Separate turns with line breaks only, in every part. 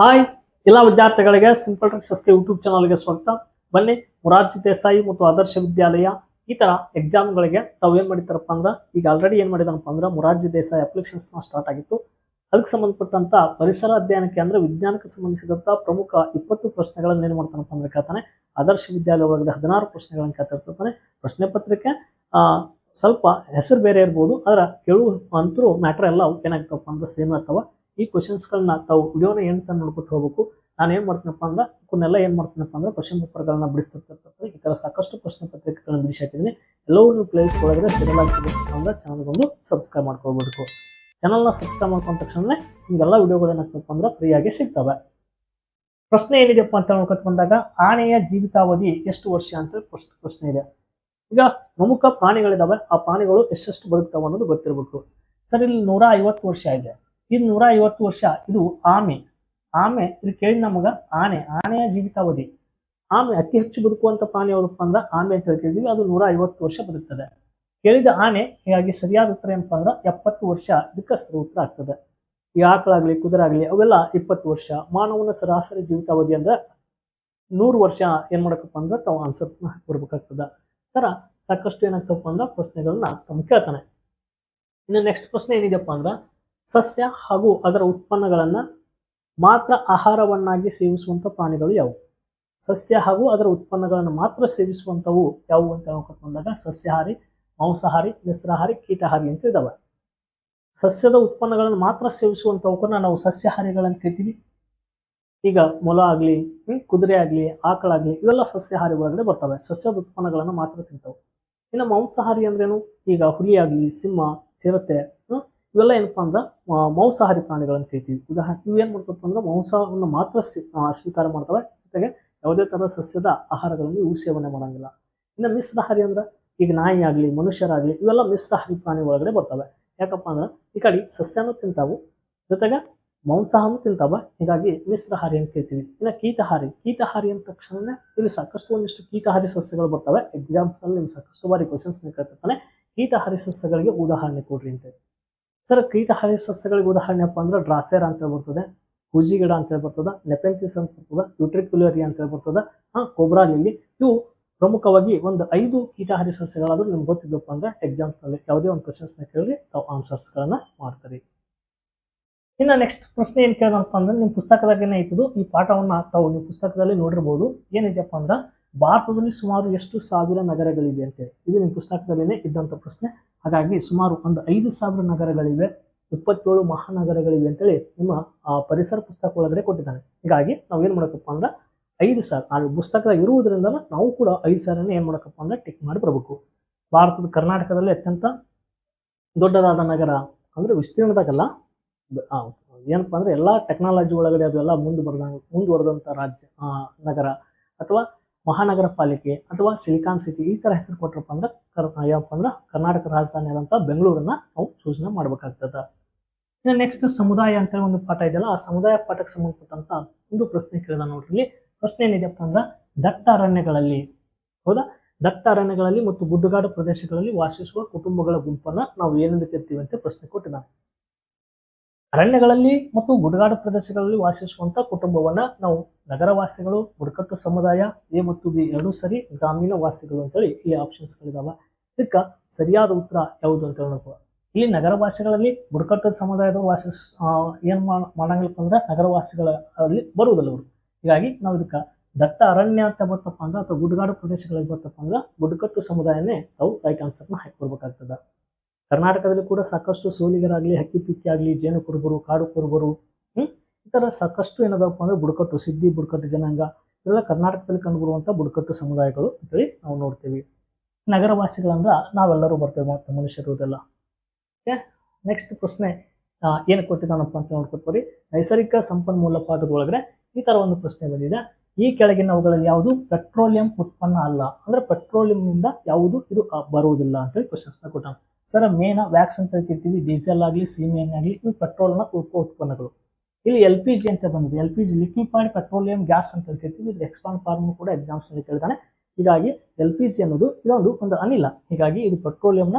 Hi, ಎಲ್ಲ ವಿದ್ಯಾರ್ಥಿಗಳಿಗೆ simple ಟ್ರಿಕ್ಸಸ್ಗೆ YouTube ಚಾನಲ್ಗೆ ಸ್ವಾಗತ. ಬನ್ನಿ, ಮೊರಾರ್ಜಿ ದೇಸಾಯಿ ಮತ್ತು ಆದರ್ಶ ವಿದ್ಯಾಲಯ ಈ ತರ ಎಕ್ಸಾಮ್ಗಳಿಗೆ ತಾವು ಏನ್ ಮಾಡಿತಾರಪ್ಪ ಅಂದ್ರೆ, ಈಗ ಆಲ್ರೆಡಿ ಏನ್ ಮಾಡಿದಾನಪ್ಪ ಅಂದ್ರೆ ಮೊರಾರ್ಜಿ ದೇಸಾಯಿ ಅಪ್ಲಿಕೇಶನ್ಸ್ ಸ್ಟಾರ್ಟ್ ಆಗಿತ್ತು. ಅದಕ್ಕೆ ಸಂಬಂಧಪಟ್ಟಂತ ಪರಿಸರ ಅಧ್ಯಯನಕ್ಕೆ ಅಂದ್ರೆ ವಿಜ್ಞಾನಕ್ಕೆ ಸಂಬಂಧಿಸಿದಂತ ಪ್ರಮುಖ ಇಪ್ಪತ್ತು ಪ್ರಶ್ನೆಗಳನ್ನ ಏನ್ ಮಾಡ್ತಾನಪ್ಪ ಅಂದ್ರೆ ಕೇಳ್ತಾನೆ. ಆದರ್ಶ ವಿದ್ಯಾಲಯ ಒಳಗಡೆ ಹದಿನಾರು ಪ್ರಶ್ನೆಗಳನ್ನ ಕೇಳ್ತಿರ್ತಾನೆ ಪ್ರಶ್ನೆ ಪತ್ರಿಕೆ ಸ್ವಲ್ಪ ಹೆಸರು ಬೇರೆ ಇರ್ಬೋದು, ಆದ್ರೆ ಕೇಳುವ ಅಂತರೂ ಮ್ಯಾಟ್ರ್ ಎಲ್ಲ ಏನಾಗ್ತವಪ್ಪ ಅಂದ್ರೆ ಸೇಮ್ ಇರ್ತಾವ. ಈ ಕ್ವಶನ್ಸ್ಗಳನ್ನ ತಾವು ವಿಡಿಯೋನ ಏನು ತನಕ ನೋಡ್ಕೊತ ಹೋಗ್ಬೇಕು, ನಾನು ಏನ್ ಮಾಡ್ತೀನಪ್ಪ ಅಂದ್ರೆ ಇವನ್ನೆಲ್ಲ ಏನ್ ಮಾಡ್ತೀನಪ್ಪ ಅಂದ್ರೆ ಕ್ವಶನ್ ಪೇಪರ್ಗಳನ್ನ ಬಿಡಿಸ್ತಿರ್ತಿರ್ತಾರೆ ಈ ತರ ಸಾಕಷ್ಟು ಪ್ರಶ್ನೆ ಪತ್ರಿಕೆಗಳನ್ನ ಬಿಡಿಸಿ ಹಾಕಿದ್ದೀನಿ ಎಲ್ಲವೂ ನೀವು ಪ್ಲೇ ಲಿಸ್ಟ್ ಒಳಗಡೆ ಸೀರಿಯಲ್ ಆಗಿ ಸಿಗುತ್ತೆ ಅಂದ್ರೆ ಚಾನಲ್ ಒಂದು ಸಬ್ಸ್ಕ್ರೈಬ್ ಮಾಡ್ಕೊಳ್ಬೇಕು. ಚಾನಲ್ನ ಸಬ್ಸ್ಕ್ರೈಬ್ ಮಾಡ್ಕೊಂಡ ತಕ್ಷಣ ನಿಮ್ಗೆಲ್ಲ ವಿಡಿಯೋಗಳು ಏನಾಗ್ತಪ್ಪ ಅಂದ್ರೆ ಫ್ರೀಯಾಗಿ ಸಿಗ್ತವೆ. ಪ್ರಶ್ನೆ ಏನಿದೆಯಪ್ಪ ಅಂತ ನೋಡ್ಕೊತ ಬಂದಾಗ, ಆನೆಯ ಜೀವಿತಾವಧಿ ಎಷ್ಟು ವರ್ಷ ಅಂತ ಪ್ರಶ್ನೆ ಇದೆ. ಈಗ ಪ್ರಮುಖ ಪ್ರಾಣಿಗಳಿದಾವೆ, ಆ ಪ್ರಾಣಿಗಳು ಎಷ್ಟೆಷ್ಟು ಬದುಕ್ತಾವೆ ಅನ್ನೋದು ಗೊತ್ತಿರಬೇಕು. ಸರ್, ಇಲ್ಲಿ ನೂರ ಐವತ್ತು ವರ್ಷ ಇದೆ ಇದು ನೂರ ಐವತ್ತು ವರ್ಷ. ಇದು ಆಮೆ. ಆಮೆ, ಇದು ಕೇಳಿದ ನಮಗ ಆನೆ. ಆನೆಯ ಜೀವಿತಾವಧಿ. ಆಮೆ ಅತಿ ಹೆಚ್ಚು ಬದುಕುವಂತ ಪ್ರಾಣಿ ಯಾವ್ದಪ್ಪ ಅಂದ್ರೆ ಆಮೆ ಅಂತ ಹೇಳ್ತಿದ್ವಿ. ಅದು ನೂರ ಐವತ್ತು ವರ್ಷ ಬದುಕ್ತದೆ. ಕೇಳಿದ ಆನೆ, ಹೀಗಾಗಿ ಸರಿಯಾದ ಉತ್ತರ ಏನಪ್ಪ ಅಂದ್ರೆ ಎಪ್ಪತ್ತು ವರ್ಷ ಇದಕ್ಕೆ ಸರಿ ಉತ್ತರ ಆಗ್ತದೆ. ಈ ಆಕಳಾಗಲಿ ಕುದುರೆ ಆಗ್ಲಿ ಅವೆಲ್ಲ ಇಪ್ಪತ್ತು ವರ್ಷ. ಮಾನವನ ಸರಾಸರಿ ಜೀವಿತಾವಧಿ ಅಂದ್ರೆ ನೂರು ವರ್ಷ. ಏನ್ ಮಾಡಕಪ್ಪ ಅಂದ್ರೆ ತಾವು ಆನ್ಸರ್ಸ್ನ ಬರ್ಬೇಕಾಗ್ತದ ತರ ಸಾಕಷ್ಟು ಏನಾಗ್ತಪ್ಪ ಅಂದ್ರೆ ಪ್ರಶ್ನೆಗಳನ್ನ ತಮ್ಮ ಕೇಳ್ತಾನೆ. ಇನ್ನು ನೆಕ್ಸ್ಟ್ ಪ್ರಶ್ನೆ ಏನಿದೆಯಪ್ಪ ಅಂದ್ರೆ ಸಸ್ಯ ಹಾಗೂ ಅದರ ಉತ್ಪನ್ನಗಳನ್ನು ಮಾತ್ರ ಆಹಾರವನ್ನಾಗಿ ಸೇವಿಸುವಂತ ಪ್ರಾಣಿಗಳು ಯಾವುವು? ಸಸ್ಯ ಹಾಗೂ ಅದರ ಉತ್ಪನ್ನಗಳನ್ನು ಮಾತ್ರ ಸೇವಿಸುವಂತವು ಯಾವುವು ಅಂತ ಹೇಳ್ಕೊಂಡಾಗ ಸಸ್ಯಹಾರಿ ಸಸ್ಯಾಹಾರಿ, ಮಾಂಸಾಹಾರಿ, ಮಿಶ್ರಾಹಾರಿ, ಕೀಟಹಾರಿ ಅಂತ ಇದಾವೆ. ಸಸ್ಯದ ಉತ್ಪನ್ನಗಳನ್ನು ಮಾತ್ರ ಸೇವಿಸುವಂತವಕ್ಕನ್ನ ನಾವು ಸಸ್ಯಹಾರಿಗಳನ್ನು ಕರಿತೀವಿ. ಈಗ ಮೊಲ ಆಗಲಿ ಕುದುರೆ ಆಗಲಿ ಆಕಳಾಗ್ಲಿ ಇವೆಲ್ಲ ಸಸ್ಯಾಹಾರಿ ಒಳಗಡೆ ಬರ್ತವೆ. ಸಸ್ಯದ ಉತ್ಪನ್ನಗಳನ್ನು ಮಾತ್ರ ತಿಂತವೆ. ಇನ್ನು ಮಾಂಸಾಹಾರಿ ಅಂದ್ರೇನು? ಈಗ ಹುಲಿ ಆಗ್ಲಿ, ಸಿಂಹ, ಚಿರತೆ ಇವೆಲ್ಲ ಏನಪ್ಪ ಅಂದ್ರೆ ಮಾಂಸಾಹಾರಿ ಪ್ರಾಣಿಗಳನ್ನ ಕರಿತೀವಿ. ಉದಾಹರಣೆ ಇವು ಏನು ಮಾಡ್ತಪ್ಪ ಅಂದ್ರೆ, ಮಾಂಸವನ್ನು ಮಾತ್ರ ಸ್ವೀ- ಸ್ವೀಕಾರ ಮಾಡ್ತವೆ. ಜೊತೆಗೆ ಯಾವುದೇ ಥರದ ಸಸ್ಯದ ಆಹಾರಗಳನ್ನು ಇವು ಸೇವನೆ ಮಾಡೋಂಗಿಲ್ಲ. ಇನ್ನು ಮಿಶ್ರಹಾರಿ ಅಂದ್ರೆ, ಈಗ ನಾಯಿ ಆಗಲಿ, ಮನುಷ್ಯರಾಗಲಿ, ಇವೆಲ್ಲ ಮಿಶ್ರಹಾರಿ ಪ್ರಾಣಿ ಒಳಗಡೆ ಬರ್ತವೆ. ಯಾಕಪ್ಪ ಅಂದ್ರೆ, ಈ ಕಡೆ ಸಸ್ಯನೂ ತಿಂತಾವು, ಜೊತೆಗೆ ಮಾಂಸಾಹಾರನೂ ತಿಂತಾವ. ಹೀಗಾಗಿ ಮಿಶ್ರಹಾರಿ ಅಂತ ಕೇಳ್ತೀವಿ ಇನ್ನು ಕೀಟಹಾರಿ ಕೀಟಹಾರಿ ಅಂದ ತಕ್ಷಣ ಇಲ್ಲಿ ಸಾಕಷ್ಟು ಒಂದಿಷ್ಟು ಕೀಟಹಾರಿ ಸಸ್ಯಗಳು ಬರ್ತವೆ. ಎಕ್ಸಾಮ್ಸ್ ಅಲ್ಲಿ ನಿಮ್ಗೆ ಸಾಕಷ್ಟು ಬಾರಿ ಕ್ವಶನ್ಸ್ ಕೇಳ್ತಿರ್ತಾನೆ. ಕೀಟಹಾರಿ ಸಸ್ಯಗಳಿಗೆ ಉದಾಹರಣೆ ಕೊಡ್ರಿ ಅಂತ ಸರ್ ಕೀಟಹಾರಿ ಸಸ್ಯಗಳಿಗೆ ಉದಾಹರಣೆ ಅಪ್ಪ ಅಂದ್ರೆ ಡ್ರಾಸೇರ್ ಅಂತ ಬರ್ತದೆ ಹೂಜಿ ಗಿಡ ಅಂತ ಹೇಳಿ ಬರ್ತದ ನೆಪೆಂಥಿಸ್ ಅಂತ ಬರ್ತದ ಯುಟ್ರಿಕ್ಯುಲರಿ ಅಂತ ಹೇಳಿ ಬರ್ತದ ಹಾ, ಕೋಬ್ರಾ ಲಿಲ್ಲಿ, ಇವು ಪ್ರಮುಖವಾಗಿ ಒಂದು ಐದು ಕೀಟಹಾರಿ ಸಸ್ಯಗಳಾದ್ರೂ ನಿಮ್ಗೆ ಗೊತ್ತಿದ್ದಪ್ಪ ಅಂದ್ರೆ ಎಕ್ಸಾಮ್ಸ್ನಲ್ಲಿ ಯಾವುದೇ ಒಂದು ಕ್ವಶನ್ಸ್ನ ಕೇಳಿ ತಾವು ಆನ್ಸರ್ಸ್ ಗಳನ್ನ ಮಾಡ್ತಾರೆ. ಇನ್ನು ನೆಕ್ಸ್ಟ್ ಪ್ರಶ್ನೆ ಏನು ಕೇಳೋಣಪ್ಪ ಅಂದ್ರೆ ನಿಮ್ಮ ಪುಸ್ತಕದಾಗೇನೆ ಐತಿದು, ಈ ಪಾಠವನ್ನ ತಾವು ನಿಮ್ಮ ಪುಸ್ತಕದಲ್ಲಿ ನೋಡಿರ್ಬೋದು, ಏನಿದೆಯಪ್ಪ ಅಂದ್ರೆ ಭಾರತದಲ್ಲಿ ಸುಮಾರು ಎಷ್ಟು ಸಾವಿರ ನಗರಗಳಿವೆ ಅಂತೇಳಿ ಇದು ನಿಮ್ಮ ಪುಸ್ತಕದಲ್ಲೇ ಇದ್ದಂಥ ಪ್ರಶ್ನೆ. ಹಾಗಾಗಿ ಸುಮಾರು ಒಂದು ಐದು ಸಾವಿರ ನಗರಗಳಿವೆ, ಇಪ್ಪತ್ತೇಳು ಮಹಾನಗರಗಳಿವೆ ಅಂತೇಳಿ ನಿಮ್ಮ ಪರಿಸರ ಪುಸ್ತಕ ಒಳಗಡೆ ಕೊಟ್ಟಿದ್ದಾನೆ. ಹೀಗಾಗಿ ನಾವು ಏನು ಮಾಡಬೇಕಪ್ಪ ಅಂದ್ರೆ ಐದು ಸಾವಿರ ಆ ಪುಸ್ತಕ ಇರುವುದರಿಂದ ನಾವು ಕೂಡ ಐದು ಸಾವಿರನೇ ಏನು ಮಾಡಬೇಕಪ್ಪ ಅಂದ್ರೆ ಟಿಕ್ ಮಾಡಿ ಬರಬೇಕು. ಭಾರತದ ಕರ್ನಾಟಕದಲ್ಲಿ ಅತ್ಯಂತ ದೊಡ್ಡದಾದ ನಗರ ಅಂದರೆ ವಿಸ್ತೀರ್ಣದಾಗಲ್ಲ. ಏನಪ್ಪ ಅಂದರೆ ಎಲ್ಲ ಅಂದ್ರೆ ಎಲ್ಲಾ ಟೆಕ್ನಾಲಜಿ ಒಳಗಡೆ ಅದೆಲ್ಲ ಮುಂದುವರೆದ ಮುಂದುವರೆದಂಥ ರಾಜ್ಯ ನಗರ. ಅಥವಾ ಮಹಾನಗರ ಪಾಲಿಕೆ ಅಥವಾ ಸಿಲಿಕಾನ್ ಸಿಟಿ ಈ ತರ ಹೆಸರು ಕೊಟ್ರಪ್ಪ ಅಂದ್ರೆ ಕರ್ ಏನಪ್ಪ ಅಂದ್ರೆ ಕರ್ನಾಟಕ ರಾಜಧಾನಿ ಆದಂತ ಬೆಂಗಳೂರನ್ನ ನಾವು ಸೂಚನೆ ಮಾಡ್ಬೇಕಾಗ್ತದ. ಇನ್ನು ನೆಕ್ಸ್ಟ್ ಸಮುದಾಯ ಅಂತ ಹೇಳಿ ಒಂದು ಪಾಠ ಇದೆಯಲ್ಲ, ಆ ಸಮುದಾಯ ಪಾಠಕ್ಕೆ ಸಂಬಂಧಪಟ್ಟಂತ ಒಂದು ಪ್ರಶ್ನೆ ಕೇಳಿದ ನೋಡ್ರಿ ಪ್ರಶ್ನೆ ಏನಿದೆಯಪ್ಪ ಅಂದ್ರೆ ದಟ್ಟ ಅರಣ್ಯಗಳಲ್ಲಿ ಹೌದಾ? ದಟ್ಟ ಅರಣ್ಯಗಳಲ್ಲಿ ಮತ್ತು ಗುಡ್ಡಗಾಡು ಪ್ರದೇಶಗಳಲ್ಲಿ ವಾಸಿಸುವ ಕುಟುಂಬಗಳ ಗುಂಪನ್ನ ನಾವು ಏನೆಂದು ಕರಿತೀವಿ ಅಂತ ಪ್ರಶ್ನೆ ಕೊಟ್ಟಿದ್ದಾನೆ ಅರಣ್ಯಗಳಲ್ಲಿ ಮತ್ತು ಗುಡ್ಡಗಾಡು ಪ್ರದೇಶಗಳಲ್ಲಿ ವಾಸಿಸುವಂತ ಕುಟುಂಬವನ್ನ ನಾವು ನಗರವಾಸಿಗಳು, ಬುಡಕಟ್ಟು ಸಮುದಾಯ, ಎ ಮತ್ತು ಬಿ ಎರಡೂ ಸರಿ ಗ್ರಾಮೀಣ ವಾಸಿಗಳು ಅಂತೇಳಿ ಇಲ್ಲಿ ಆಪ್ಷನ್ಸ್ ಗಳಿದಾವ. ಇದಕ್ಕ ಸರಿಯಾದ ಉತ್ತರ ಯಾವುದು ಅಂತ ಹೇಳಬೇಕು ಇಲ್ಲಿ ನಗರವಾಸಿಗಳಲ್ಲಿ ಬುಡಕಟ್ಟು ಸಮುದಾಯದ ವಾಸಿಸ್ ಏನು ಏನ್ ಮಾಡ- ಮಾಡಂಗಿಲ್ಲಪ್ಪ ಅಂದ್ರೆ ನಗರವಾಸಿಗಳಲ್ಲಿ ಬರುವುದಿಲ್ಲ ಅವರು. ಹೀಗಾಗಿ ನಾವು ಇದಕ್ಕ ದಟ್ಟ ಅರಣ್ಯ ಅಂತ ಬರ್ತಪ್ಪ ಅಂದ್ರೆ ಅಥವಾ ಗುಡ್ಡಗಾಡು ಪ್ರದೇಶಗಳಿಗೆ ಬರ್ತಪ್ಪ ಅಂದ್ರೆ ಬುಡಕಟ್ಟು ಸಮುದಾಯನೇ ನಾವು ರೈಟ್ ಆನ್ಸರ್ನ ಹಾಕಿ ಬರ್ಬೇಕಾಗ್ತದ ಕರ್ನಾಟಕದಲ್ಲಿ ಕೂಡ ಸಾಕಷ್ಟು ಸೋಲಿಗರಾಗಲಿ, ಹಕ್ಕಿ ಪಿಕ್ಕಿ ಆಗಲಿ ಜೇನು ಕುರುಬರು, ಕಾಡು ಕುರುಬರು ಹ್ಞೂ ಈ ಥರ ಸಾಕಷ್ಟು ಏನದಪ್ಪ ಅಂದರೆ ಬುಡಕಟ್ಟು, ಸಿದ್ಧಿ, ಬುಡಕಟ್ಟು ಜನಾಂಗ, ಇವೆಲ್ಲ ಕರ್ನಾಟಕದಲ್ಲಿ ಕಂಡುಬರುವಂಥ ಬುಡಕಟ್ಟು ಸಮುದಾಯಗಳು ಅಂತೇಳಿ ನಾವು ನೋಡ್ತೀವಿ. ನಗರವಾಸಿಗಳಂದ್ರೆ ನಾವೆಲ್ಲರೂ ಬರ್ತೇವೆ ಮತ್ತು ಮನುಷ್ಯರು ಇದೆಲ್ಲ. ಓಕೆ? ನೆಕ್ಸ್ಟ್ ಪ್ರಶ್ನೆ ಏನು ಕೊಟ್ಟಿದ್ದಾನಪ್ಪ ಅಂತ ನೋಡ್ಕೊತೀವಿ ನೈಸರ್ಗಿಕ ಸಂಪನ್ಮೂಲ ಪಾಠದೊಳಗಡೆ ಈ ಥರ ಒಂದು ಪ್ರಶ್ನೆ ಬಂದಿದೆ. ಈ ಕೆಳಗಿನವುಗಳಲ್ಲಿ ಯಾವುದು? ಪೆಟ್ರೋಲಿಯಂ ಉತ್ಪನ್ನ ಅಲ್ಲ. ಅಂದರೆ ಪೆಟ್ರೋಲಿಯಂನಿಂದ ಯಾವುದು? ಇದು ಬರುವುದಿಲ್ಲ ಅಂತೇಳಿ ಕ್ವಶನ್ಸ್ನ ನ ಕೊಟ್ಟಾನ. ಸರ್, ಮೇನ, ವ್ಯಾಕ್ಸ್ ಅಂತ ಕರಿತೀವಿ ಡೀಸೆಲ್ ಆಗಲಿ ಸಿಮೆಂಟ್ ಆಗಲಿ, ಇವು ಪೆಟ್ರೋಲ್ನ ಉತ್ಪನ್ನಗಳು. ಇಲ್ಲಿ ಎಲ್ ಪಿ ಜಿ ಅಂತ ಬಂದಿದೆ. L P G liquefied petroleum, gas ಅಂತ ಕರಿತೀವಿ ಇದು ಎಕ್ಸ್ಪಾಂಡ್ ಫಾರ್ಮ್ ಕೂಡ ಎಕ್ಸಾಮ್ಸ್ ಕೇಳ್ತಾನೆ. ಹೀಗಾಗಿ ಎಲ್ ಪಿ ಜಿ ಅನ್ನೋದು ಇದೊಂದು ಒಂದು ಅನಿಲ. ಹೀಗಾಗಿ ಇದು ಪೆಟ್ರೋಲಿಯಂನ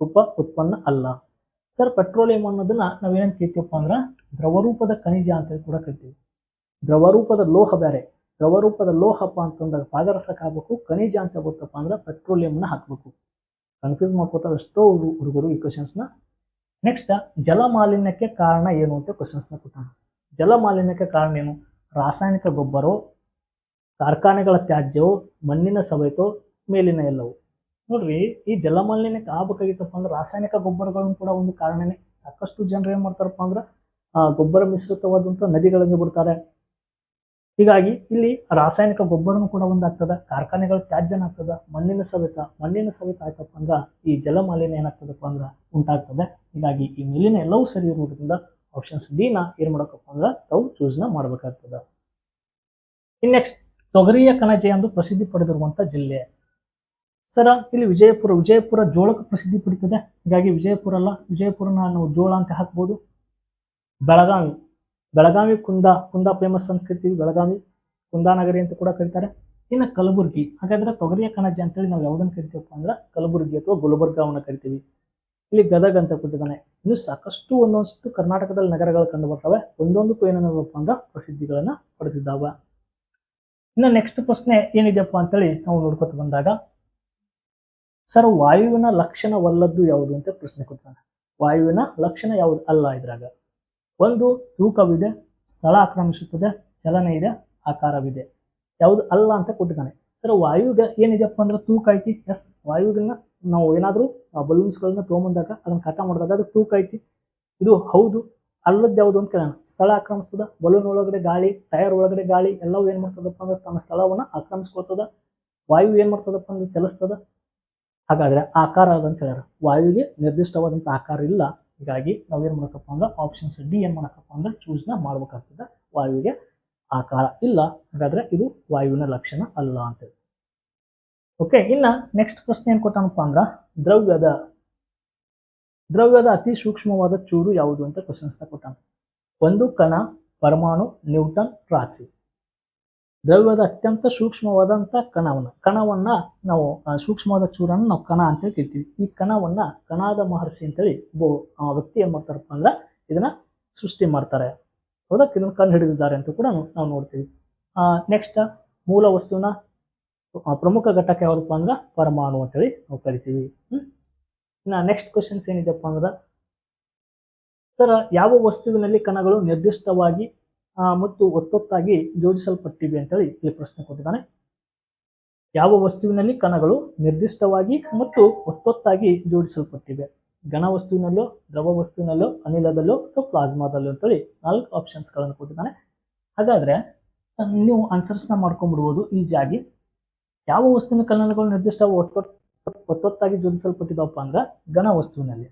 ಉಪ, ಉತ್ಪನ್ನ ಅಲ್ಲ. ಸರ್, ಪೆಟ್ರೋಲಿಯಂ ಅನ್ನೋದನ್ನ ನಾವೇನಂತ ಕರಿತೀವಪ್ಪ ಅಂದ್ರೆ, ದ್ರವರೂಪದ ಖನಿಜ ಅಂತ ಕೂಡ ಕರಿತೀವಿ. ದ್ರವರೂಪದ ಲೋಹ ಬೇರೆ ದ್ರವರೂಪದ ಲೋಹಪ್ಪ ಅಂತಂದಾಗ ಪಾದರಸಕ್ಕೆ ಹಾಕಬೇಕು, ಖನಿಜ ಅಂತ ಗೊತ್ತಪ್ಪ ಅಂದ್ರೆ ಪೆಟ್ರೋಲಿಯಂನ ಹಾಕ್ಬೇಕು. ಕನ್ಫ್ಯೂಸ್ ಮಾಡ್ಕೋತಾರೆ ಎಷ್ಟೋ ಹುಡುಗರು ಈ ಕ್ವಶನ್ಸ್ನ ನೆಕ್ಸ್ಟ್ ಜಲ ಮಾಲಿನ್ಯಕ್ಕೆ ಕಾರಣ ಏನು ಅಂತ ಕ್ವಶನ್ಸ್ನ ಕೊಟ್ಟಾನ ಜಲ ಮಾಲಿನ್ಯಕ್ಕೆ ಕಾರಣ ಏನು? ರಾಸಾಯನಿಕ ಗೊಬ್ಬರ, ಕಾರ್ಖಾನೆಗಳ ತ್ಯಾಜ್ಯವೋ ಮಣ್ಣಿನ ಸವೆತೋ, ಮೇಲಿನ ಎಲ್ಲವೂ. ನೋಡ್ರಿ, ಈ ಜಲ ಮಾಲಿನ್ಯಕ್ಕೆ ಆಗ್ಬೇಕಾಗಿತ್ತಪ್ಪ ಅಂದ್ರೆ ರಾಸಾಯನಿಕ ಗೊಬ್ಬರಗಳನ್ನು ಕೂಡ ಒಂದು ಕಾರಣನೇ. ಸಾಕಷ್ಟು ಜನರು ಏನ್ ಮಾಡ್ತಾರಪ್ಪ ಅಂದ್ರೆ ಗೊಬ್ಬರ ಮಿಶ್ರಿತವಾದಂಥ ನದಿಗಳಿಗೆ ಬಿಡ್ತಾರೆ. ಹೀಗಾಗಿ ಇಲ್ಲಿ ರಾಸಾಯನಿಕ ಗೊಬ್ಬರನೂ ಕೂಡ ಒಂದಾಗ್ತದ, ಕಾರ್ಖಾನೆಗಳ ತ್ಯಾಜ್ಯನ ಆಗ್ತದ ಮಣ್ಣಿನ ಸವೆತ ಮಣ್ಣಿನ ಸವೆತ ಆಯ್ತಪ್ಪ ಅಂದ್ರೆ ಈ ಜಲ ಮಾಲಿನ್ಯ ಏನಾಗ್ತದಪ್ಪ ಅಂದ್ರೆ ಉಂಟಾಗ್ತದೆ. ಹೀಗಾಗಿ ಈ ಮೇಲಿನ ಎಲ್ಲವೂ ಸರಿ ಇರುವುದರಿಂದ ಆಪ್ಷನ್ಸ್ ಡಿ ನ ಏನ್ ಮಾಡಬೇಕಪ್ಪ ಅಂದ್ರೆ ತಾವು ಚೂಸ್ನ ಮಾಡ್ಬೇಕಾಗ್ತದ. ಇನ್ ನೆಕ್ಸ್ಟ್ ತೊಗರಿಯ ಕಣಜೆ ಎಂದು ಪ್ರಸಿದ್ಧಿ ಪಡೆದಿರುವಂತ ಜಿಲ್ಲೆ. ಸರ, ಇಲ್ಲಿ ವಿಜಯಪುರ ವಿಜಯಪುರ ಜೋಳಕ್ಕೆ ಪ್ರಸಿದ್ಧಿ ಪಡಿತದೆ. ಹೀಗಾಗಿ ವಿಜಯಪುರ ಅಲ್ಲ, ವಿಜಯಪುರನ ನಾವು ಜೋಳ ಅಂತ ಹಾಕ್ಬೋದು. ಬೆಳಗಾವಿ. ಬೆಳಗಾವಿ ಕುಂದ ಕುಂದ ಫೇಮಸ್ ಅಂತ ಕರಿತೀವಿ, ಬೆಳಗಾವಿ ಕುಂದಾನಗರಿ ಅಂತ ಕೂಡ ಕರೀತಾರೆ. ಇನ್ನು ಕಲಬುರ್ಗಿ, ಹಾಗಾದ್ರೆ ತೊಗರಿಯ ಕಣಜ ಅಂತೇಳಿ ನಾವು ಯಾವ್ದನ್ನ ಕರಿತೀವಪ್ಪ ಅಂದ್ರೆ ಕಲಬುರ್ಗಿ ಅಥವಾ ಗುಲ್ಬರ್ಗಾವನ್ನ ಕರಿತೀವಿ. ಇಲ್ಲಿ ಗದಗ ಅಂತ ಕೊಟ್ಟಿದ್ದಾನೆ. ಇನ್ನು ಸಾಕಷ್ಟು ಒಂದೊಂದಷ್ಟು ಕರ್ನಾಟಕದಲ್ಲಿ ನಗರಗಳು ಕಂಡು ಬರ್ತವೆ. ಒಂದೊಂದಕ್ಕೂ ಏನೇನಪ್ಪ ಅಂದ್ರೆ ಪ್ರಸಿದ್ಧಿಗಳನ್ನ ಪಡೆದಿದ್ದಾವೆ. ಇನ್ನು ನೆಕ್ಸ್ಟ್ ಪ್ರಶ್ನೆ ಏನಿದೆಯಪ್ಪ ಅಂತೇಳಿ ನಾವು ನೋಡ್ಕೊತ ಬಂದಾಗ, ಸರ್ ವಾಯುವಿನ ಲಕ್ಷಣವಲ್ಲದ್ದು ಯಾವುದು ಅಂತ ಪ್ರಶ್ನೆ ಕೊಡ್ತಾನೆ. ವಾಯುವಿನ ಲಕ್ಷಣ ಯಾವುದು? ಅಲ್ಲ ಇದ್ರಾಗ. ಒಂದು ತೂಕವಿದೆ, ಸ್ಥಳ ಆಕ್ರಮಿಸುತ್ತದೆ, ಚಲನೆ ಇದೆ, ಆಕಾರವಿದೆ. ಯಾವುದು ಅಲ್ಲ ಅಂತ ಕೊಟ್ಟಿದ್ದಾನೆ. ಸರ್, ವಾಯುವಿಗೆ ಏನಿದೆಯಪ್ಪ ಅಂದ್ರೆ ತೂಕ ಐತಿ? ಎಸ್ ವಾಯುವಿನ ನಾವು ಏನಾದರೂ ಬಲೂನ್ಸ್ಗಳನ್ನ ತೊಗೊಂಬಂದಾಗ ಅದನ್ನ ಕಟ ಮಾಡಿದಾಗ ಅದು ತೂಕ ಐತಿ. ಇದು ಹೌದು ಅಲ್ಲದ ಯಾವುದು ಅಂತ ಕೇಳೋಣ. ಸ್ಥಳ ಆಕ್ರಮಿಸ್ತದ ಬಲೂನ್ ಒಳಗಡೆ ಗಾಳಿ, ಟೈರ್ ಒಳಗಡೆ ಗಾಳಿ, ಎಲ್ಲವೂ ಏನ್ ಮಾಡ್ತದಪ್ಪ ಅಂದ್ರೆ ತನ್ನ ಸ್ಥಳವನ್ನ ಆಕ್ರಮಿಸ್ಕೊಳ್ತದ ವಾಯು ಏನ್ ಮಾಡ್ತದಪ್ಪ ಅಂದ್ರೆ ಚಲಿಸ್ತದ. ಹಾಗಾದ್ರೆ ಆಕಾರ ಅಂತ ಹೇಳ್ಯಾರ. ವಾಯುವಿಗೆ ನಿರ್ದಿಷ್ಟವಾದಂತ ಆಕಾರ ಇಲ್ಲ. ಹೀಗಾಗಿ ನಾವೇನು ಮಾಡಕಪ್ಪ ಅಂದ್ರೆ ಆಪ್ಷನ್ಸ್ ಡಿ ಏನು ಮಾಡಕಪ್ಪ ಅಂದ್ರೆ ಚೂಸ್ನ ಮಾಡ್ಬೇಕಾಗ್ತದೆ ವಾಯುವಿಗೆ ಆಕಾರ. ಇಲ್ಲ, ಹಾಗಾದ್ರೆ ಇದು ವಾಯುವಿನ ಲಕ್ಷಣ ಅಲ್ಲ ಅಂತೇಳಿ. ಓಕೆ ಇನ್ನ ನೆಕ್ಸ್ಟ್ ಪ್ರಶ್ನೆ ಏನು ಕೊಟ್ಟನಪ್ಪ ಅಂದ್ರೆ ದ್ರವ್ಯದ ದ್ರವ್ಯದ ಅತಿ ಸೂಕ್ಷ್ಮವಾದ ಚೂರು ಯಾವುದು ಅಂತ ಕ್ವಶನ್ಸ್ ಕೊಟ್ಟಾನ. ಒಂದು ಕಣ, ಪರಮಾಣು, ನ್ಯೂಟನ್, ರಾಶಿ. ದ್ರವ್ಯದ ಅತ್ಯಂತ ಸೂಕ್ಷ್ಮವಾದಂಥ ಕಣವನ್ನು. ಕಣವನ್ನ ನಾವು ಸೂಕ್ಷ್ಮವಾದ ಚೂರನ್ನು ನಾವು ಕಣ ಅಂತ ಕರಿತೀವಿ. ಈ ಕಣವನ್ನ ಕಣಾದ ಮಹರ್ಷಿ ಅಂತೇಳಿ ಒಬ್ಬ ವ್ಯಕ್ತಿ ಏನ್ ಮಾಡ್ತಾರಪ್ಪ ಅಂದ್ರೆ ಇದನ್ನ ಸೃಷ್ಟಿ ಮಾಡ್ತಾರೆ. ಹೌದಕ್ಕೆ ಇದನ್ನು ಕಂಡು ಹಿಡಿದಿದ್ದಾರೆ ಅಂತ ಕೂಡ ನಾವು ನೋಡ್ತೀವಿ. ನೆಕ್ಸ್ಟ್ ಮೂಲ ವಸ್ತುವಿನ ಪ್ರಮುಖ ಘಟಕ ಯಾವುದಪ್ಪ ಅಂದ್ರೆ ಪರಮಾಣು ಅಂತೇಳಿ ನಾವು ಕರಿತೀವಿ. ಇನ್ನು ನೆಕ್ಸ್ಟ್ ಕ್ವಶನ್ಸ್ ಏನಿದೆಪ್ಪ ಅಂದ್ರೆ, ಸರ್, ಯಾವ ವಸ್ತುವಿನಲ್ಲಿ ಕಣಗಳು ನಿರ್ದಿಷ್ಟವಾಗಿ ಮತ್ತು ಒತ್ತೊತ್ತಾಗಿ ಜೋಡಿಸಲ್ಪಟ್ಟಿವೆ ಅಂತೇಳಿ ಇಲ್ಲಿ ಪ್ರಶ್ನೆ ಕೊಟ್ಟಿದ್ದಾನೆ. ಯಾವ ವಸ್ತುವಿನಲ್ಲಿ ಕಣಗಳು ನಿರ್ದಿಷ್ಟವಾಗಿ ಮತ್ತು ಒತ್ತೊತ್ತಾಗಿ ಜೋಡಿಸಲ್ಪಟ್ಟಿವೆ? ಘನ ವಸ್ತುವಿನಲ್ಲೋ, ದ್ರವ ವಸ್ತುವಿನಲ್ಲೋ, ಅನಿಲದಲ್ಲೋ ಅಥವಾ ಪ್ಲಾಸ್ಮಾದಲ್ಲೋ ಅಂತೇಳಿ ನಾಲ್ಕು ಆಪ್ಷನ್ಸ್ಗಳನ್ನು ಕೊಟ್ಟಿದ್ದಾನೆ. ಹಾಗಾದ್ರೆ ನೀವು ಆನ್ಸರ್ಸ್ನ ಮಾಡ್ಕೊಂಡ್ಬಿಡ್ಬೋದು ಈಸಿಯಾಗಿ ಯಾವ ವಸ್ತುವಿನ ಕಣಗಳು ನಿರ್ದಿಷ್ಟ ಒತ್ತೊಟ್ಟು ಒತ್ತೊತ್ತಾಗಿ ಜೋಡಿಸಲ್ಪಟ್ಟಿದವಪ್ಪ ಅಂದ್ರೆ ಘನ ವಸ್ತುವಿನಲ್ಲಿ.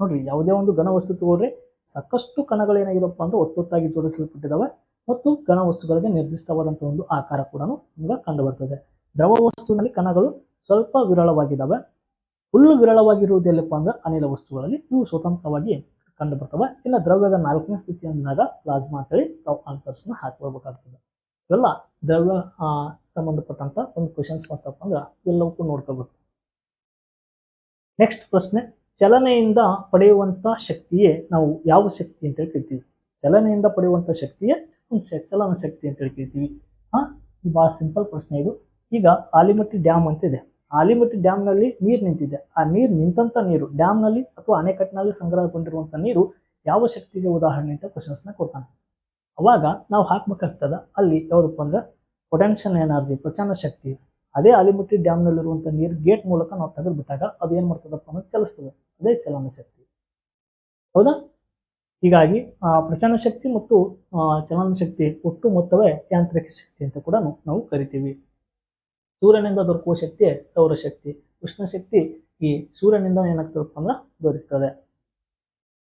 ನೋಡ್ರಿ, ಯಾವುದೇ ಒಂದು ಘನ ವಸ್ತು ತಗೊಳ್ರಿ ಸಾಕಷ್ಟು ಕಣಗಳು ಏನಾಗಿದಪ್ಪ ಅಂದ್ರೆ ಒತ್ತೊತ್ತಾಗಿ ಜೋಡಿಸಲ್ಪಟ್ಟಿದ್ದಾವೆ ಮತ್ತು ಘನ ವಸ್ತುಗಳಿಗೆ ನಿರ್ದಿಷ್ಟವಾದಂಥ ಒಂದು ಆಕಾರ ಕೂಡ ನಿಮಗೆ ಕಂಡು ಬರ್ತದೆ ದ್ರವ ವಸ್ತುವಿನಲ್ಲಿ ಕಣಗಳು ಸ್ವಲ್ಪ ವಿರಳವಾಗಿದ್ದಾವೆ. ಹುಲ್ಲು ವಿರಳವಾಗಿರುವುದಿಲ್ಲಪ್ಪ ಅಂದ್ರೆ ಅನಿಲ ವಸ್ತುಗಳಲ್ಲಿ ಇವು ಸ್ವತಂತ್ರವಾಗಿ ಕಂಡು ಬರ್ತವೆ ಇನ್ನು ದ್ರವ್ಯದ ನಾಲ್ಕನೇ ಸ್ಥಿತಿ ಅಂದಾಗ ಪ್ಲಾಸ್ಮಾ ಅಂತೇಳಿ ನಾವು ಆನ್ಸರ್ಸ್ನ ಹಾಕ್ಕೊಳ್ಬೇಕಾಗ್ತದೆ ಇವೆಲ್ಲ ದ್ರವ್ಯ ಸಂಬಂಧಪಟ್ಟಂತ ಒಂದು ಕ್ವಶನ್ಸ್ ಬಂತಪ್ಪ ಅಂದ್ರೆ ಎಲ್ಲವಕ್ಕೂ ನೋಡ್ಕೋಬೇಕು. ನೆಕ್ಸ್ಟ್ ಪ್ರಶ್ನೆ. ಚಲನೆಯಿಂದ ಪಡೆಯುವಂತ ಶಕ್ತಿಯೇ ನಾವು ಯಾವ ಶಕ್ತಿ ಅಂತ ಕರಿತೀವಿ ಚಲನೆಯಿಂದ ಪಡೆಯುವಂತ ಶಕ್ತಿಯೇ ಚಲನ ಶಕ್ತಿ ಅಂತ ಕರಿತೀವಿ ಹಾಂ, ಇದು ಬಹಳ ಸಿಂಪಲ್ ಪ್ರಶ್ನೆ ಇದು. ಈಗ ಆಲಿಮಟ್ಟಿ ಡ್ಯಾಮ್ ಅಂತ ಇದೆ. ಆಲಿಮಟ್ಟಿ ಡ್ಯಾಮ್ನಲ್ಲಿ ನೀರು ನಿಂತಿದೆ. ಆ ನೀರು ನಿಂತಂತ ನೀರು ಡ್ಯಾಮ್ನಲ್ಲಿ ಅಥವಾ ಅಣೆಕಟ್ಟಿನಲ್ಲಿ ಸಂಗ್ರಹಗೊಂಡಿರುವಂತ ನೀರು ಯಾವ ಶಕ್ತಿಗೆ ಉದಾಹರಣೆ ಅಂತ ಕ್ವಶನ್ಸ್ನ ಕೊಡ್ತಾನೆ. ಅವಾಗ ನಾವು ಹಾಕ್ಬೇಕಾಗ್ತದ ಅಲ್ಲಿ ಯಾವ್ದಪ್ಪ ಅಂದ್ರೆ ಪೊಟೆನ್ಷಿಯಲ್ ಎನರ್ಜಿ ಪ್ರಚಂಡ ಶಕ್ತಿ. ಅದೇ ಆಲಿಮಟ್ಟಿ ಡ್ಯಾಮ್ ನಲ್ಲಿರುವಂತ ನೀರು ಗೇಟ್ ಮೂಲಕ ನಾವು ತೆಗೆದುಬಿಟ್ಟಾಗ ಅದು ಏನು ಮಾಡ್ತದಪ್ಪ ಅಂದ್ರೆ ಚಲಿಸ್ತದೆ. ಅದೇ ಚಲನ ಶಕ್ತಿ. ಹೌದಾ? ಹೀಗಾಗಿ ಪ್ರಚಂಡ ಶಕ್ತಿ ಮತ್ತು ಚಲನ ಶಕ್ತಿ ಒಟ್ಟು ಮೊತ್ತವೇ ಯಾಂತ್ರಿಕ ಶಕ್ತಿ ಅಂತ ಕೂಡ ನಾವು- ಕರಿತೀವಿ. ಸೂರ್ಯನಿಂದ ದೊರಕುವ ಶಕ್ತಿ ಸೌರಶಕ್ತಿ ಉಷ್ಣ ಶಕ್ತಿ ಈ ಸೂರ್ಯನಿಂದ ಏನಾಗ್ತದಪ್ಪ ಅಂದ್ರೆ ದೊರೆಯುತ್ತದೆ.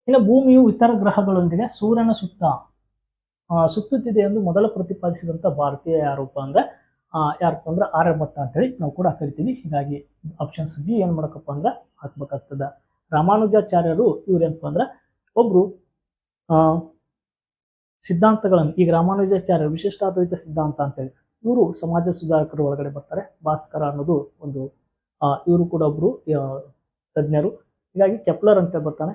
ಇನ್ನು ಭೂಮಿಯು ಇತರ ಗ್ರಹಗಳೊಂದಿಗೆ ಸೂರ್ಯನ ಸುತ್ತ ಸುತ್ತುತ್ತಿದೆ ಎಂದು ಮೊದಲು ಪ್ರತಿಪಾದಿಸಿದಂತ ಭಾರತೀಯ ಯಾರಪ್ಪ ಅಂದ್ರೆ ಯಾರಪ್ಪ ಅಂದ್ರೆ ಆರ್ಯಭಟ್ಟ ಅಂತೇಳಿ ನಾವು ಕೂಡ ಕರಿತೀವಿ. ಹೀಗಾಗಿ ಆಪ್ಷನ್ಸ್ ಬಿ ಏನ್ ಮಾಡಕಪ್ಪ ಅಂದ್ರೆ ಹಾಕ್ಬೇಕಾಗ್ತದ. ರಾಮಾನುಜಾಚಾರ್ಯರು ಇವ್ರೇನಪ್ಪ ಅಂದ್ರೆ ಒಬ್ರು ಸಿದ್ಧಾಂತಗಳನ್ನು, ಈಗ ರಾಮಾನುಜಾಚಾರ್ಯ ವಿಶಿಷ್ಟಾದ್ವೈತ ಸಿದ್ಧಾಂತ ಅಂತೇಳಿ, ಇವರು ಸಮಾಜ ಸುಧಾರಕರ ಒಳಗಡೆ ಬರ್ತಾರೆ. ಭಾಸ್ಕರ ಅನ್ನೋದು ಒಂದು ಇವರು ಕೂಡ ಒಬ್ರು ತಜ್ಞರು. ಹೀಗಾಗಿ ಕೆಪ್ಲರ್ ಅಂತ ಬರ್ತಾನೆ.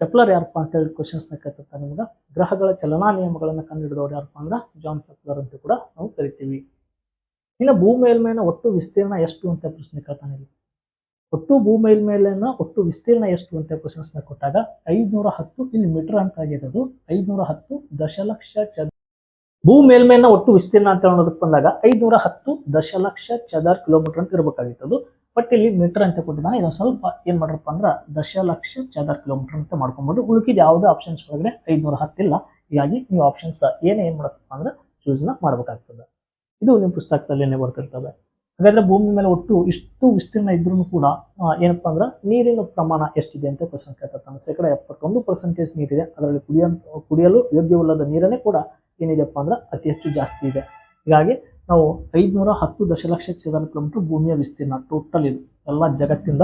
ಕೆಪ್ಲರ್ ಯಾರಪ್ಪ ಅಂತ ಹೇಳಿ ಕ್ವಶನ್ಸ್ನ ಕೇಳ್ತಿರ್ತಾರೆ ನಿಮ್ಗೆ. ಗ್ರಹಗಳ ಚಲನಾ ನಿಯಮಗಳನ್ನು ಕಂಡುಹಿಡಿದವರು ಯಾರಪ್ಪ ಅಂದ್ರೆ ಜಾನ್ ಕೆಪ್ಲರ್ ಅಂತ ಕೂಡ ನಾವು ಕರಿತೀವಿ. ಇನ್ನು ಭೂ ಮೇಲ್ಮೈನ ಒಟ್ಟು ವಿಸ್ತೀರ್ಣ ಎಷ್ಟು ಅಂತ ಪ್ರಶ್ನೆ ಕೇಳ್ತಾನೆ ಇಲ್ಲಿ. ಒಟ್ಟು ಭೂ ಮೇಲ್ಮೇಲಿನ ಒಟ್ಟು ವಿಸ್ತೀರ್ಣ ಎಷ್ಟು ಅಂತ ಕ್ವಶನ್ಸ್ನ ಕೊಟ್ಟಾಗ ಐದ್ನೂರ ಹತ್ತು ಇಲ್ಲಿ ಮೀಟರ್ ಅಂತ ಆಗಿರೋದು. ಐದುನೂರ ಹತ್ತು ದಶಲಕ್ಷ ಚದ ಭೂ ಮೇಲ್ಮೈನ ಒಟ್ಟು ವಿಸ್ತೀರ್ಣ ಅಂತ ಹೇಳೋದಕ್ಕೆ ಬಂದಾಗ ಐದುನೂರ ಹತ್ತು ದಶಲಕ್ಷ ಚದರ್ ಕಿಲೋಮೀಟರ್ ಅಂತ ಇರಬೇಕಾಗಿತ್ತು ಬಟ್ ಇಲ್ಲಿ ಮೀಟರ್ ಅಂತ ಕೊಟ್ಟಿದ್ದಾನೆ. ಇದೊಂದು ಸ್ವಲ್ಪ ಏನು ಮಾಡ್ರಪ್ಪ ಅಂದ್ರೆ ದಶಲಕ್ಷ ಚದರ್ ಕಿಲೋಮೀಟರ್ ಅಂತ ಮಾಡ್ಕೊಂಬೋದು. ಉಳುಕಿದ ಯಾವುದೇ ಆಪ್ಷನ್ಸ್ ಒಳಗಡೆ ಐದುನೂರ ಹತ್ತಿಲ್ಲ ಹೀಗಾಗಿ ನೀವು ಆಪ್ಷನ್ಸ್ ಏನೇ ಏನು ಮಾಡಪ್ಪ ಅಂದ್ರೆ ಚೂಸ್ನ ಮಾಡ್ಬೇಕಾಗ್ತದೆ. ಇದು ನಿಮ್ಮ ಏನೇ ಬರ್ತಿರ್ತವೆ ಹಾಗಾದ್ರೆ ಭೂಮಿ ಮೇಲೆ ಒಟ್ಟು ಇಷ್ಟು ವಿಸ್ತೀರ್ಣ ಇದ್ರೂ ಕೂಡ ಏನಪ್ಪಾ ಅಂದ್ರೆ ನೀರಿನ ಪ್ರಮಾಣ ಎಷ್ಟಿದೆ ಅಂತ ಕ್ವಶನ್ ಕೇಳ್ತಾರೆ ಶೇಕಡ ಎಪ್ಪತ್ತೊಂದು ಪರ್ಸೆಂಟೇಜ್ ನೀರಿದೆ. ಅದರಲ್ಲಿ ಕುಡಿಯ, ಕುಡಿಯಲು ಯೋಗ್ಯವಲ್ಲದ ನೀರನ್ನೇ ಕೂಡ ಏನಿದೆಪ್ಪ ಅಂದ್ರೆ ಅತಿ ಹೆಚ್ಚು ಜಾಸ್ತಿ ಇದೆ. ಹೀಗಾಗಿ ನಾವು ಐದ್ನೂರ ಹತ್ತು ದಶಲಕ್ಷ ಚದರ ಕಿಲೋಮೀಟರ್ ಭೂಮಿಯ ವಿಸ್ತೀರ್ಣ ಟೋಟಲ್ ಇದು. ಎಲ್ಲ ಜಗತ್ತಿಂದ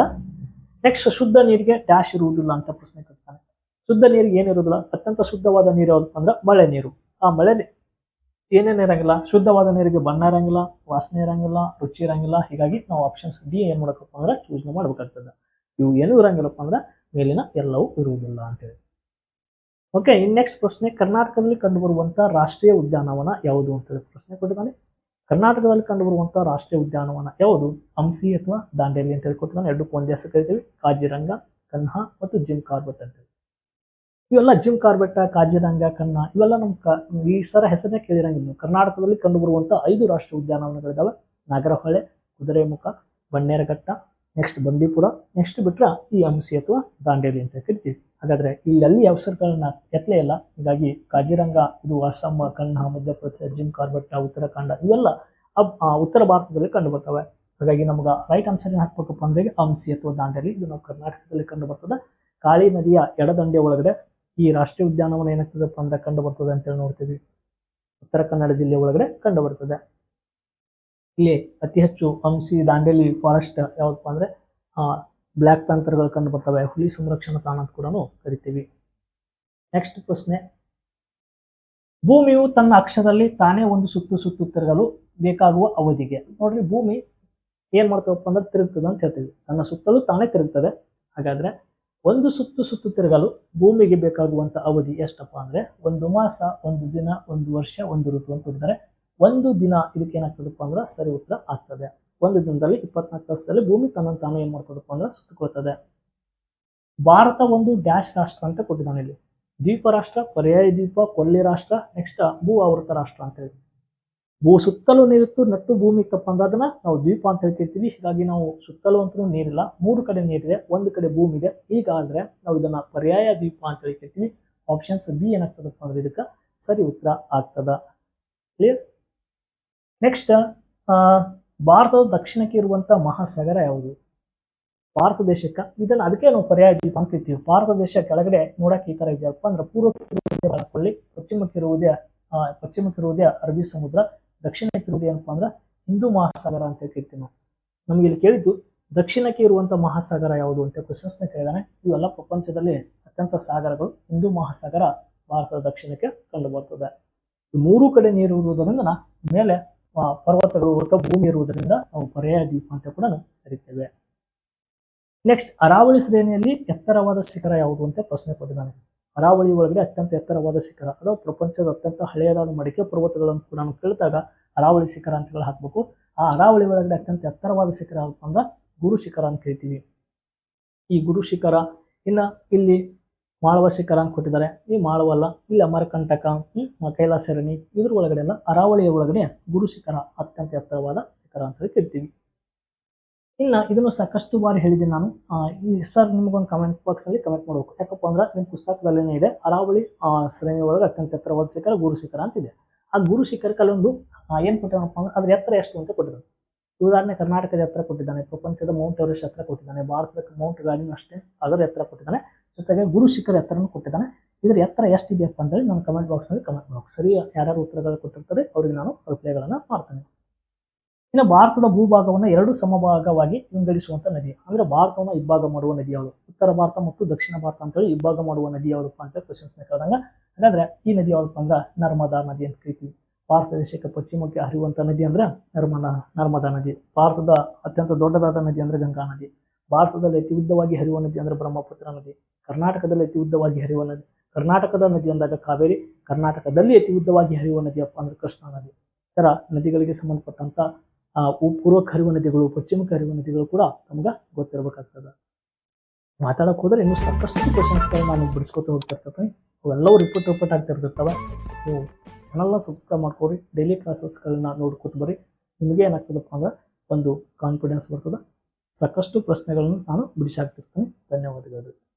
ನೆಕ್ಸ್ಟ್ ಶುದ್ಧ ನೀರಿಗೆ ಡ್ಯಾಶ್ ಇರುವುದಿಲ್ಲ ಅಂತ ಪ್ರಶ್ನೆ ಕೇಳ್ತಾನೆ. ಶುದ್ಧ ನೀರಿಗೆ ಏನಿರುವುದಿಲ್ಲ? ಅತ್ಯಂತ ಶುದ್ಧವಾದ ನೀರು ಯಾವ್ದಪ್ಪ ಅಂದ್ರೆ ಮಳೆ ನೀರು. ಆ ಮಳೆ ಏನೇನು ಇರಂಗಿಲ್ಲ, ಶುದ್ಧವಾದ ನೀರಿಗೆ ಬಣ್ಣ ಇರಂಗಿಲ್ಲ, ವಾಸನೆ ಇರಂಗಿಲ್ಲ, ರುಚಿ ಇರಂಗಿಲ್ಲ, ಹೀಗಾಗಿ ನಾವು ಆಪ್ಷನ್ಸ್ ಡಿ ಏನು ಮಾಡಬೇಕಪ್ಪ ಅಂದ್ರೆ ಚೂಸ್ ಮಾಡ್ಬೇಕಾಗ್ತದೆ. ಇವು ಏನು ಇರಂಗಿಲ್ಲಪ್ಪ ಅಂದ್ರೆ ಮೇಲಿನ ಎಲ್ಲವೂ ಇರುವುದಿಲ್ಲ ಅಂತೇಳಿ. ಓಕೆ ಇನ್ ನೆಕ್ಸ್ಟ್ ಪ್ರಶ್ನೆ, ಕರ್ನಾಟಕದಲ್ಲಿ ಕಂಡುಬರುವಂತಹ ರಾಷ್ಟ್ರೀಯ ಉದ್ಯಾನವನ ಯಾವುದು ಅಂತ ಹೇಳಿ ಪ್ರಶ್ನೆ ಕೊಟ್ಟಿದ್ದಾನೆ. ಕರ್ನಾಟಕದಲ್ಲಿ ಕಂಡುಬರುವಂತಹ ರಾಷ್ಟ್ರೀಯ ಉದ್ಯಾನವನ ಯಾವುದು? ಹಂಸಿ ಅಥವಾ ದಾಂಡೇಲಿ ಅಂತ ಹೇಳಿ ಕೊಟ್ಟಿದ್ದಾನೆ. ಎರಡು ಒಂದೇ ಕರಿತೀವಿ. ಕಾಜಿರಂಗ, ಕನ್ಹಾ ಮತ್ತು ಜಿಮ್ ಕಾರ್ಬೆಟ್ ಅಂತ ಹೇಳಿ ಇವೆಲ್ಲ ಜಿಮ್ ಕಾರ್ಬೆಟ್ಟ ಕಾಜಿರಂಗ ಕನ್ನ ಇವೆಲ್ಲ ನಮ್ಮ ಕ, ಈ ಸರ ಹೆಸರನ್ನೇ ಕೇಳಿರಂಗಿಲ್ಲ. ಕರ್ನಾಟಕದಲ್ಲಿ ಕಂಡುಬರುವಂಥ ಐದು ರಾಷ್ಟ್ರೀಯ ಉದ್ಯಾನವನಗಳಿದ್ದಾವೆ ನಾಗರಹೊಳೆ, ಕುದುರೆಮುಖ, ಬನ್ನೇರಘಟ್ಟ ನೆಕ್ಸ್ಟ್ ಬಂಡೀಪುರ ನೆಕ್ಸ್ಟ್ ಬಿಟ್ರ ಈ ಹಂಸಿ ಅಥವಾ ದಾಂಡೇಲಿ ಅಂತ ಕರಿತೀವಿ. ಹಾಗಾದ್ರೆ ಇಲ್ಲೆಲ್ಲಿ ಅವಸರಗಳನ್ನ ಎತ್ತಲೇ ಇಲ್ಲ. ಹೀಗಾಗಿ ಕಾಜಿರಂಗ, ಇದು ಅಸ್ಸಾಂ ಕಣ್ಣ ಮಧ್ಯಪ್ರದೇಶ ಜಿಮ್ ಕಾರ್ಬೆಟ್ಟ, ಉತ್ತರಾಖಂಡ ಇವೆಲ್ಲ ಅಬ್- ಉತ್ತರ ಭಾರತದಲ್ಲಿ ಕಂಡು ಬರ್ತವೆ ಹಾಗಾಗಿ ನಮ್ಗೆ ರೈಟ್ ಆನ್ಸರ್ ಏನ್ ಹಾಕ್ಬೇಕಪ್ಪ ಅಂದ್ರೆ ಅಂಸಿ ಅಥವಾ ದಾಂಡೇಲಿ. ಇದು ನಾವು ಕರ್ನಾಟಕದಲ್ಲಿ ಕಂಡು ಬರ್ತದೆ ಕಾಳಿ ನದಿಯ ಎಡದಂಡೆ ಒಳಗಡೆ ಈ ರಾಷ್ಟ್ರೀಯ ಉದ್ಯಾನವನ ಏನಾಗ್ತದಪ್ಪ ಅಂದ್ರೆ ಕಂಡು ಬರ್ತದೆ ಅಂತೇಳಿ ನೋಡ್ತೀವಿ. ಉತ್ತರ ಕನ್ನಡ ಜಿಲ್ಲೆ ಒಳಗಡೆ ಕಂಡು ಬರ್ತದೆ. ಇಲ್ಲಿ ಅತಿ ಹೆಚ್ಚು ಹಂಸಿ ದಾಂಡೇಲಿ ಫಾರೆಸ್ಟ್ ಯಾವಪ್ಪ ಅಂದ್ರೆ, ಆ ಬ್ಲ್ಯಾಕ್ ಪ್ಯಾಂಥರ್ಗಳು ಕಂಡು ಬರ್ತವೆ. ಹುಲಿ ಸಂರಕ್ಷಣಾ ತಾಣ ಅಂತ ಕೂಡ ಕರಿತೀವಿ. ನೆಕ್ಸ್ಟ್ ಪ್ರಶ್ನೆ. ಭೂಮಿಯು ತನ್ನ ಅಕ್ಷದಲ್ಲಿ ತಾನೇ ಒಂದು ಸುತ್ತು ಸುತ್ತು ತಿರುಗಲು ಬೇಕಾಗುವ ಅವಧಿಗೆ. ನೋಡ್ರಿ ಭೂಮಿ ಏನ್ ಮಾಡ್ತವಪ್ಪ ಅಂದ್ರೆ ತಿರುಗ್ತದೆ ಅಂತ ಹೇಳ್ತೀವಿ. ತನ್ನ ಸುತ್ತಲೂ ತಾನೇ ತಿರುಗ್ತದೆ. ಹಾಗಾದ್ರೆ ಒಂದು ಸುತ್ತು ಸುತ್ತು ತಿರುಗಲು ಭೂಮಿಗೆ ಬೇಕಾಗುವಂತ ಅವಧಿ ಎಷ್ಟಪ್ಪ ಅಂದ್ರೆ ಒಂದು ಮಾಸ, ಒಂದು ದಿನ, ಒಂದು ವರ್ಷ, ಒಂದು ಋತು ಅಂತ ಕೊಟ್ಟಿದ್ದಾರೆ. ಒಂದು ದಿನ ಇದಕ್ಕೆ ಏನಾಗ್ತದಪ್ಪ ಅಂದ್ರೆ ಸರಿ ಉತ್ತರ ಆಗ್ತದೆ. ಒಂದು ದಿನದಲ್ಲಿ ಇಪ್ಪತ್ನಾಲ್ಕು ತಾಸದಲ್ಲಿ ಭೂಮಿ ತನ್ನ ತಾನು ಏನು ಮಾಡ್ತದಪ್ಪ ಅಂದ್ರೆ ಸುತ್ತಕೊಳ್ತದೆ. ಭಾರತ ಒಂದು ಡ್ಯಾಶ್ ರಾಷ್ಟ್ರ ಅಂತ ಕೊಟ್ಟಿದ್ದಾನೆ ಇಲ್ಲಿ. ದ್ವೀಪ ರಾಷ್ಟ್ರ, ಪರ್ಯಾಯ ದ್ವೀಪ, ಕೊಲ್ಲಿ ರಾಷ್ಟ್ರ, ನೆಕ್ಸ್ಟ್ ಭೂ ಆವೃತ ರಾಷ್ಟ್ರ ಅಂತ ಹೇಳಿ. ಭೂ ಸುತ್ತಲೂ ನೀರಿತ್ತು, ನಟ್ಟು ಭೂಮಿ ಇತ್ತಪ್ಪ ಅಂದ್ರೆ ಅದನ್ನ ನಾವು ದ್ವೀಪ ಅಂತ ಹೇಳ್ತಿರ್ತೀವಿ. ಹೀಗಾಗಿ ನಾವು ಸುತ್ತಲೂ ಅಂತಲೂ ನೀರಿಲ್ಲ. ಮೂರು ಕಡೆ ನೀರಿದೆ, ಒಂದು ಕಡೆ ಭೂಮಿ ಇದೆ. ಹೀಗಾದ್ರೆ ನಾವು ಇದನ್ನ ಪರ್ಯಾಯ ದ್ವೀಪ ಅಂತ ಹೇಳ್ತಿರ್ತೀವಿ. ಆಪ್ಷನ್ಸ್ ಬಿ ಏನಾಗ್ತದಪ್ಪ ಅಂದ್ರೆ ಇದಕ್ಕೆ ಸರಿ ಉತ್ತರ ಆಗ್ತದ. ಕ್ಲಿಯರ್ ನೆಕ್ಸ್ಟ್ ಭಾರತದ ದಕ್ಷಿಣಕ್ಕೆ ಇರುವಂತ ಮಹಾಸಾಗರ ಯಾವುದು? ಭಾರತ ದೇಶಕ್ಕೆ. ಇದನ್ನ ಅದಕ್ಕೆ ನಾವು ಪರ್ಯಾಯ ದ್ವೀಪ ಅಂತ ಇರ್ತೀವಿ ಭಾರತ ದೇಶ ಕೆಳಗಡೆ ನೋಡಕ್ಕೆ ಈ ತರ ಇದೆಯಪ್ಪ ಅಂದ್ರೆ ಪೂರ್ವಕ್ಕೆ ಪಶ್ಚಿಮಕ್ಕೆ ಇರುವುದೇ ಅರಬ್ಬಿ ಸಮುದ್ರ ದಕ್ಷಿಣಕ್ಕೆ ಇರುವುದು ಏನಪ್ಪಾ ಅಂದ್ರೆ ಹಿಂದೂ ಮಹಾಸಾಗರ ಅಂತ ಕೇಳ್ತೀವಿ ನಾವು ನಮ್ಗೆ ಇಲ್ಲಿ ಕೇಳಿದ್ದು ದಕ್ಷಿಣಕ್ಕೆ ಇರುವಂತ ಮಹಾಸಾಗರ ಯಾವುದು ಅಂತ ಕ್ವಶನ್ಸ್ನ ಕೇಳಿದಾನೆ. ಇವೆಲ್ಲ ಪ್ರಪಂಚದಲ್ಲಿ ಅತ್ಯಂತ ಸಾಗರಗಳು ಹಿಂದೂ ಮಹಾಸಾಗರ ಭಾರತದ ದಕ್ಷಿಣಕ್ಕೆ ಕಂಡು ಬರ್ತದೆ. ಮೂರು ಕಡೆ ನೀರು ಇರುವುದರಿಂದ ಮೇಲೆ ಪರ್ವತಗಳು ಅಥವಾ ಭೂಮಿ ಇರುವುದರಿಂದ ನಾವು ಪರ್ಯಾಯ ದ್ವೀಪ ಅಂತ ಕೂಡ ಕರಿತೇವೆ. ನೆಕ್ಸ್ಟ್ ಅರಾವಳಿ ಶ್ರೇಣಿಯಲ್ಲಿ ಎತ್ತರವಾದ ಶಿಖರ ಯಾವುದು ಅಂತ ಪ್ರಶ್ನೆ ಕೊಟ್ಟಿದ್ದಾನೆ. ಅರಾವಳಿ ಒಳಗಡೆ ಅತ್ಯಂತ ಎತ್ತರವಾದ ಶಿಖರ. ಅಥವಾ ಪ್ರಪಂಚದ ಅತ್ಯಂತ ಹಳೆಯದಾದ ಮಡಿಕೆ ಪರ್ವತಗಳನ್ನು ಕೂಡ ನಾವು ಕೇಳಿದಾಗ ಅರಾವಳಿ ಶಿಖರ ಅಂತ ಹೇಳಿ ಹಾಕ್ಬೇಕು. ಆ ಅರಾವಳಿ ಒಳಗಡೆ ಅತ್ಯಂತ ಎತ್ತರವಾದ ಶಿಖರ ಯಾವಪ್ಪ ಗುರು ಶಿಖರ ಅಂತ ಕರಿತೀವಿ. ಈ ಗುರು ಶಿಖರ ಇನ್ನ ಇಲ್ಲಿ ಮಾಳವ ಶಿಖರ ಅಂತ ಕೊಟ್ಟಿದ್ದಾರೆ. ಈ ಮಾಳವಲ್ಲ ಇಲ್ಲಿ ಅಮರಕಂಟಕ ಕೈಲಾಸರಣಿ ಇದ್ರ ಒಳಗಡೆ ಎಲ್ಲ ಅರಾವಳಿಯ ಒಳಗಡೆ ಗುರು ಶಿಖರ ಅತ್ಯಂತ ಎತ್ತರವಾದ ಶಿಖರ ಅಂತ ಹೇಳಿ ಕರಿತೀವಿ. ಇನ್ನ ಇದನ್ನು ಸಾಕಷ್ಟು ಬಾರಿ ಹೇಳಿದ್ದೀನಿ ನಾನು. ಈ ಸರ್ ನಿಮಗೊಂದು ಕಮೆಂಟ್ ಬಾಕ್ಸ್ ಅಲ್ಲಿ ಕಮೆಂಟ್ ಮಾಡಬೇಕು. ಯಾಕಪ್ಪ ಅಂದ್ರೆ ನಿಮ್ಮ ಪುಸ್ತಕದಲ್ಲೇ ಇದೆ, ಅರಾವಳಿ ಶ್ರೇಣಿ ಒಳಗೆ ಅತ್ಯಂತ ಎತ್ತರವಾದ ಶಿಖರ ಗುರು ಶಿಖರ ಅಂತಿದೆ ಆ ಗುರು ಶಿಖರಕ್ಕೆ ಅಲ್ಲೊಂದು ಏನು ಕೊಟ್ಟಿದ್ದಾನಪ್ಪ ಅಂದ್ರೆ ಅದ್ರ ಎತ್ತರ ಎಷ್ಟು ಅಂತ ಕೊಟ್ಟಿದ್ದಾನೆ ಉದಾಹರಣೆ ಕರ್ನಾಟಕದ ಎತ್ತರ ಕೊಟ್ಟಿದ್ದಾನೆ, ಪ್ರಪಂಚದ ಮೌಂಟ್ ಎವರೆಸ್ಟ್ ಎತ್ತರ ಕೊಟ್ಟಿದ್ದಾನೆ, ಭಾರತದ ಮೌಂಟ್ ಗಾರ್ಡಿನ್ ಅಷ್ಟೇ, ಅದರ ಎತ್ತರ ಕೊಟ್ಟಿದ್ದಾನೆ. ಜೊತೆಗೆ ಗುರು ಶಿಖರ ಎತ್ತರನು ಕೊಟ್ಟಿದ್ದಾನೆ. ಇದರ ಎತ್ತರ ಎಷ್ಟಿದೆಯಪ್ಪ ಅಂತೇಳಿ ನಾನು ಕಮೆಂಟ್ ಬಾಕ್ಸ್ನಲ್ಲಿ ಕಮೆಂಟ್ ಮಾಡಬೇಕು. ಸರಿ ಯಾರ್ಯಾರು ಉತ್ತರಗಳು ಕೊಟ್ಟಿರ್ತಾರೆ, ಅವರಿಗೆ ನಾನು ರಿಪ್ಲೈಗಳನ್ನು ಮಾಡ್ತೇನೆ. ಇನ್ನು ಭಾರತದ ಭೂಭಾಗವನ್ನು ಎರಡು ಸಮಭಾಗವಾಗಿ ವಿಂಗಡಿಸುವಂತ ನದಿ. ಅಂದ್ರೆ ಭಾರತವನ್ನು ಇಬ್ಬಾಗ ಮಾಡುವ ನದಿ ಯಾವುದು? ಉತ್ತರ ಭಾರತ ಮತ್ತು ದಕ್ಷಿಣ ಭಾರತ ಅಂತೇಳಿ ಇಬ್ಬಾಗ ಮಾಡುವ ನದಿ ಯಾವುದಪ್ಪ ಅಂತ ಕ್ವಶನ್ಸ್ ಕೇಳಿದಾಗ. ಹಾಗಾದ್ರೆ ಈ ನದಿ ಯಾವ್ದಪ್ಪ ಅಂದ್ರೆ ನರ್ಮದಾ ನದಿ ಅಂತ ಕರಿತೀವಿ. ಭಾರತ ದೇಶಕ್ಕೆ ಪಶ್ಚಿಮಕ್ಕೆ ಹರಿಯುವಂತ ನದಿ ಅಂದ್ರೆ ನರ್ಮದಾ ನರ್ಮದಾ ನದಿ. ಭಾರತದ ಅತ್ಯಂತ ದೊಡ್ಡದಾದ ನದಿ ಅಂದ್ರೆ ಗಂಗಾ ನದಿ. ಭಾರತದಲ್ಲಿ ಅತಿ ಉದ್ದವಾಗಿ ಹರಿಯುವ ನದಿ ಅಂದ್ರೆ ಬ್ರಹ್ಮಪುತ್ರ ನದಿ. ಕರ್ನಾಟಕದಲ್ಲಿ ಅತಿ ಉದ್ದವಾಗಿ ಹರಿಯುವ ನದಿ. ಕರ್ನಾಟಕದ ನದಿ ಅಂದಾಗ ಕಾವೇರಿ. ಕರ್ನಾಟಕದಲ್ಲಿ ಅತಿ ಉದ್ದವಾಗಿ ಹರಿಯುವ ನದಿಯಪ್ಪ ಅಂದ್ರೆ ಕೃಷ್ಣಾ ನದಿ. ಥರ ನದಿಗಳಿಗೆ ಸಂಬಂಧಪಟ್ಟಂತ ಆ, ಪೂರ್ವಕ್ಕೆ ಹರಿಯುವ ನದಿಗಳು ಪಶ್ಚಿಮ ಕರಿವ ನದಿಗಳು ಕೂಡ ನಮ್ಗೆ ಗೊತ್ತಿರಬೇಕಾಗ್ತದೆ. ಮಾತಾಡಕ್ಕೆ ಹೋದ್ರೆ ಇನ್ನೂ ಸಾಕಷ್ಟು ಕ್ವಶನ್ಸ್ಗಳು ನಾನು ಬಿಡಿಸ್ಕೊತ ಹೋಗ್ತಿರ್ತೀನಿ ಅವೆಲ್ಲವೂ ರಿಪೋರ್ಟ್ ರಿಪೋರ್ಟ್ ಆಗ್ತಿರ್ತಾವೆ ನೀವು ಚಾನಲ್ನ ಸಬ್ಸ್ಕ್ರೈಬ್ ಮಾಡ್ಕೊರಿ ಡೈಲಿ ಕ್ಲಾಸಸ್ಗಳನ್ನ ನೋಡ್ಕೊತ ಬರ್ರಿ. ನಿಮಗೆ ಏನಾಗ್ತದಪ್ಪ ಅಂದ್ರೆ ಒಂದು ಕಾನ್ಫಿಡೆನ್ಸ್ ಬರ್ತದೆ. ಸಾಕಷ್ಟು ಪ್ರಶ್ನೆಗಳನ್ನು ನಾನು ಬಿಡಿಸಾಕ್ತಿರ್ತೀನಿ. ಧನ್ಯವಾದಗಳು.